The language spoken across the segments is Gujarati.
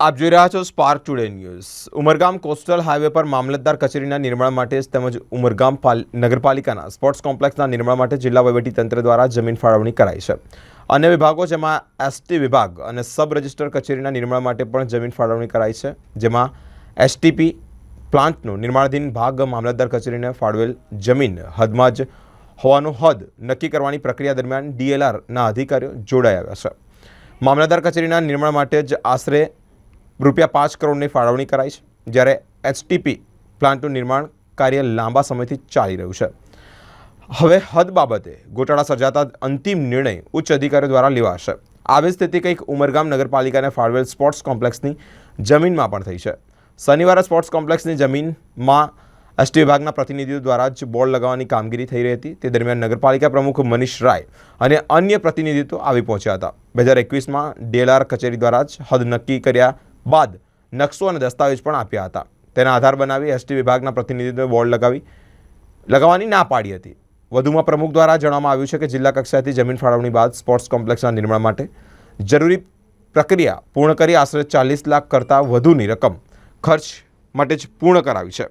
આપ જોઈ રહ્યા છો spark today news Umargam coastal highway પર મામલતદાર કચેરીના નિર્માણ માટે તેમજ ઉમરગામ પાલ- નગરપાલિકાના સ્પોર્ટ્સ કોમ્પ્લેક્સના નિર્માણ માટે જિલ્લા તંત્ર દ્વારા જમીન ફાળવણી કરાઈ છે. અન્ય વિભાગો જેમાં એસટી વિભાગ અને સબ રજિસ્ટર કચેરીના નિર્માણ માટે પણ જમીન ફાળવણી કરાઈ છે, જેમાં એસટીપી પ્લાન્ટનો નિર્માણાધીન ભાગ મામલતદાર કચેરીને ફાળવેલ જમીન હદમાં જ હોવાનું હદ નક્કી કરવાની પ્રક્રિયા દરમિયાન ડીએલઆરના અધિકારીઓ જોડાઈ આવ્યા છે. મામલતદાર કચેરીના નિર્માણ માટે જ આશરે રૂપિયા પાંચ કરોડની ફાળવણી કરાઈ છે, જ્યારે એચટીપી પ્લાન્ટનું નિર્માણ કાર્ય લાંબા સમયથી ચાલી રહ્યું છે. હવે હદ બાબતે ગોટાળા સર્જાતા અંતિમ નિર્ણય ઉચ્ચ અધિકારીઓ દ્વારા લેવાશે. આવી સ્થિતિ કંઈક ઉમરગામ નગરપાલિકાને ફાળવેલ સ્પોર્ટ્સ કોમ્પ્લેક્સની જમીનમાં પણ થઈ છે. શનિવારે સ્પોર્ટ્સ કોમ્પ્લેક્સની જમીનમાં એસટી વિભાગના પ્રતિનિધિઓ દ્વારા જ બોર્ડ લગાવવાની કામગીરી થઈ રહી હતી. તે દરમિયાન નગરપાલિકા પ્રમુખ મનીષ રાય અને અન્ય પ્રતિનિધિત્વ આવી પહોંચ્યા હતા. બે હજાર એકવીસમાં ડીએલઆર કચેરી દ્વારા જ હદ નક્કી કર્યા બાદ નકશો અને દસ્તાવેજ પણ આપ્યા હતા. તેના આધાર બનાવી એસટી વિભાગના પ્રતિનિધિત્વે બોર્ડ લગાવી, લગાવવાની ના પાડી હતી. વધુમાં પ્રમુખ દ્વારા જણાવવામાં આવ્યું છે કે જિલ્લા કક્ષાએથી જમીન ફાળવણી બાદ સ્પોર્ટ્સ કોમ્પ્લેક્સના નિર્માણ માટે જરૂરી પ્રક્રિયા પૂર્ણ કરી આશરે ચાલીસ લાખ કરતાં વધુની રકમ ખર્ચ માટે જ પૂર્ણ કરાવી છે.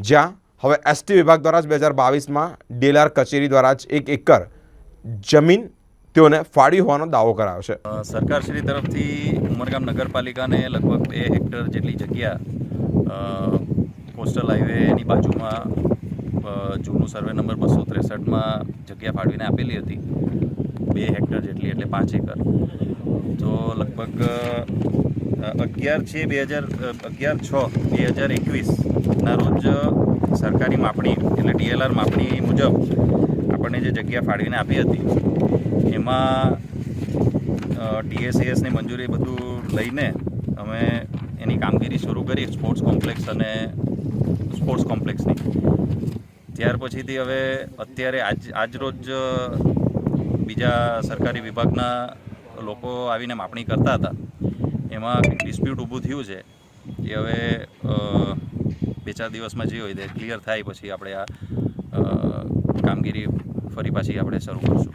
જ્યાં હવે એસટી વિભાગ દ્વારા જ બે હજાર બાવીસમાં ડીએલઆર કચેરી દ્વારા જ એક એકર જમીન તેઓને ફાળી હોવાનો દાવો કરાયો છે. સરકારશ્રી તરફથી ઉમરગામ નગરપાલિકાને લગભગ બે હેક્ટર જેટલી જગ્યા કોસ્ટલ હાઈવેની બાજુમાં જૂનું સર્વે નંબર બસો ત્રેસઠમાં જગ્યા ફાળવીને આપેલી હતી. બે હેક્ટર જેટલી એટલે પાંચ એકર. તો લગભગ અગિયાર છે બે હજાર અગિયાર છ બે હજાર એકવીસના રોજ સરકારી માપણી એટલે ડીએલઆર માપણી મુજબ આપણને જે જગ્યા ફાળવીને આપી હતી એમાં ટીએસએસની મંજૂરી બધું લઈને અમે એની કામગીરી શરૂ કરી, સ્પોર્ટ્સ કોમ્પ્લેક્સ અને સ્પોર્ટ્સ કોમ્પ્લેક્સની. ત્યાર પછીથી હવે અત્યારે આજ આજ રોજ બીજા સરકારી વિભાગના લોકો આવીને માપણી કરતા હતા. એમાં કંઈક ડિસ્પ્યુટ ઊભું થયું છે એ હવે બે ચાર દિવસમાં જે હોય તે ક્લિયર થાય પછી આપણે આ કામગીરી ફરી પાછી આપણે શરૂ કરશું.